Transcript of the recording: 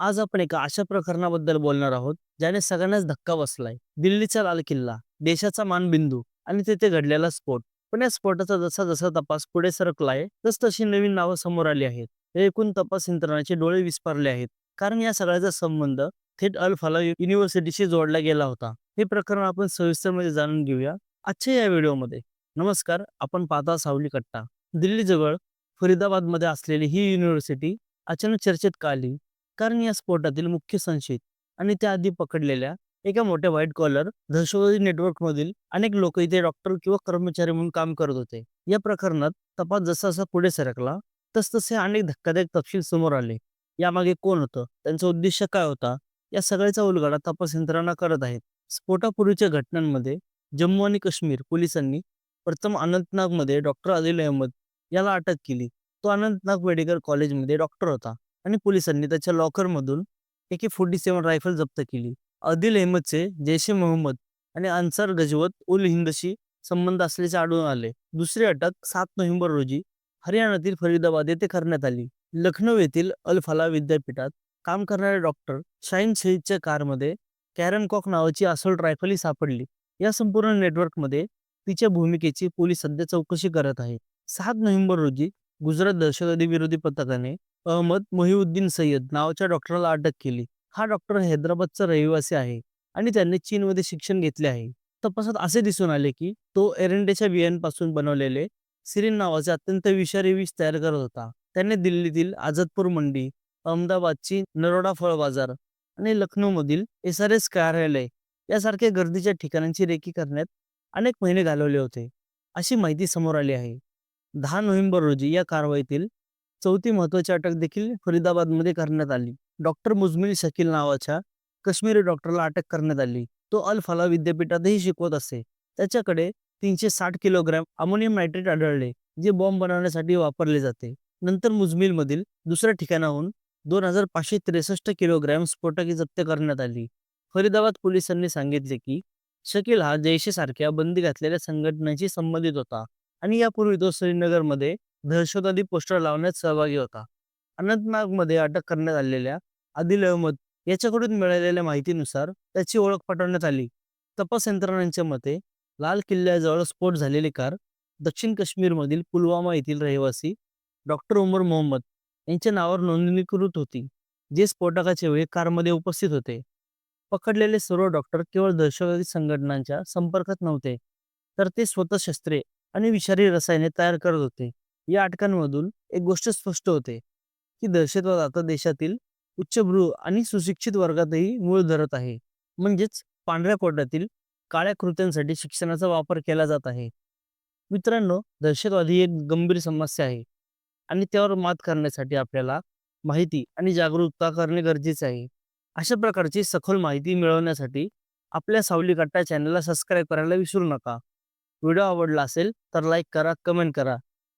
आज आपण एका अशा प्रकरणाबद्दल बोलणार आहोत ज्याने सगळ्यांनाच धक्का बसलाय. दिल्लीचा लाल किल्ला देशाचा मानबिंदू आणि तिथे घडलेला स्फोट. पण या स्फोटाचा जसा जसा तपास पुढे सरकलाय तस तशी नवीन नावं समोर आली आहेत. हे एकूण तपास यंत्रणाचे डोळे विस्पारले आहेत. कारण या सगळ्याचा संबंध थेट अल फला युनिव्हर्सिटीशी जोडला गेला होता. हे प्रकरण आपण सविस्तरमध्ये जाणून घेऊया आजच्या या व्हिडिओमध्ये. नमस्कार आपण पाहता सावली कट्टा दिल्लीजवळ फरीदाबादमध्ये असलेली ही युनिव्हर्सिटी अचानक चर्चेत का आली? कारण या स्फोटातील मुख्य संशयित आणि त्याआधी पकडलेल्या एका मोठ्या व्हाईट कॉलर दहशतवादी नेटवर्क मधील अनेक लोक इथे डॉक्टर किंवा कर्मचारी म्हणून काम करत होते. या प्रकरणात तपास जसा जसा पुढे सरकला तसतसे अनेक धक्कादायक तपशील समोर आले. यामागे कोण होतं? त्यांचा उद्देश काय होता? या सगळ्याचा उलगडा तपास यंत्रणा करत आहेत. स्फोटापूर्वीच्या घटनांमध्ये जम्मू आणि काश्मीर पोलिसांनी प्रथम अनंतनागमध्ये डॉक्टर आदिल अहमद याला अटक केली. तो अनंतनाग मेडिकल कॉलेजमध्ये डॉक्टर होता. आणि पोलिसांनी त्याच्या लॉकरमधून एके फोर्टी सेव्हन रायफल जप्त केली. आदिल अहमदचे जैश ए मोहम्मद आणि अन्सार गजवत उल हिंदशी संबंध असल्याचे आढळून आले. दुसरी अटक सात नोव्हेंबर रोजी हरियाणातील फरीदाबाद येथे करण्यात आली. लखनौ येथील अल फला विद्यापीठात काम करणारे डॉक्टर शाहीन शहीदच्या कारमध्ये कॅरन कॉक नावाची असोल्ट रायफलही सापडली. या संपूर्ण नेटवर्कमध्ये तिच्या भूमिकेची पोलीस सध्या चौकशी करत आहे. सात नोव्हेंबर रोजी गुजरात दहशतवादी विरोधी पथकाने अहमद मोहिउद्दीन सय्यद नावाच्या डॉक्टरला अटक केली. हा डॉक्टर हैदराबादचा रहिवासी आहे आणि त्यांनी चीनमध्ये शिक्षण घेतले आहे. तपासात असे दिसून आले की तो एरंडेच्या बियांपासून बनवलेले सिरीन नावाचे अत्यंत विषारी विष तयार करत होता. त्याने दिल्लीतील आझादपूर मंडी अहमदाबादची नरोडा फळ बाजार आणि लखनौमधील एस आर एस कार्यालय यासारख्या गर्दीच्या ठिकाणांची रेकी करण्यात अनेक महिने घालवले होते. अशी माहिती समोर आली आहे. दहा नोव्हेंबर रोजी या कारवाईतील चौथी महत्वाची अटक देखील फरीदाबादमध्ये करण्यात आली. डॉक्टर मुजमिल शकील नावाच्या काश्मीरी डॉक्टरला अटक करण्यात आली. तो अल फला विद्यापीठातही शिकवत असे. त्याच्याकडे तीनशे साठ किलोग्रॅम अमोनियम नायट्रेट आढळले जे बॉम्ब बनवण्यासाठी वापरले जाते. नंतर मुजमिल मधील दुसऱ्या ठिकाणाहून दोन हजार पाचशे त्रेसष्ट किलोग्रॅम स्फोटके जप्त करण्यात आली. फरीदाबाद पोलिसांनी सांगितले की शकील हा जैशे सारख्या बंदी घातलेल्या संघटनेशी संबंधित होता आणि यापूर्वी तो श्रीनगरमध्ये दहशतवादी पोस्टर लावण्यात सहभागी होता. अनंतनागमध्ये अटक करण्यात आलेल्या आदिल अहमद याच्याकडून मिळालेल्या माहितीनुसार त्याची ओळख पटवण्यात आली. तपास यंत्रणांच्या मते लाल किल्ल्याजवळ स्फोट झालेली कार दक्षिण काश्मीरमधील पुलवामा येथील रहिवासी डॉक्टर उमर मोहम्मद यांच्या नावावर नोंदणीकृत होती जे स्फोटकाच्या वेळी कारमध्ये उपस्थित होते. पकडलेले सर्व डॉक्टर केवळ दहशतवादी संघटनांच्या संपर्कात नव्हते तर ते स्वतः शस्त्रे आणि विषारी रसायने तयार करत होते. या अटकांमधून एक गोष्ट स्पष्ट होते की दहशतवाद आता देशातील उच्चभ्रू आणि सुशिक्षित वर्गातही मूळ धरत आहे. म्हणजेच पांढऱ्या कोट्यातील काळ्या कृत्यांसाठी शिक्षणाचा वापर केला जात आहे. मित्रांनो दहशतवाद ही एक गंभीर समस्या आहे आणि त्यावर मात करण्यासाठी आपल्याला माहिती आणि जागरूकता करणे गरजेचे आहे. अशा प्रकारची सखोल माहिती मिळवण्यासाठी आपल्या सावली कट्टा चॅनलला सबस्क्राईब करायला विसरू नका. व्हिडिओ आवडला असेल तर लाईक करा कमेंट करा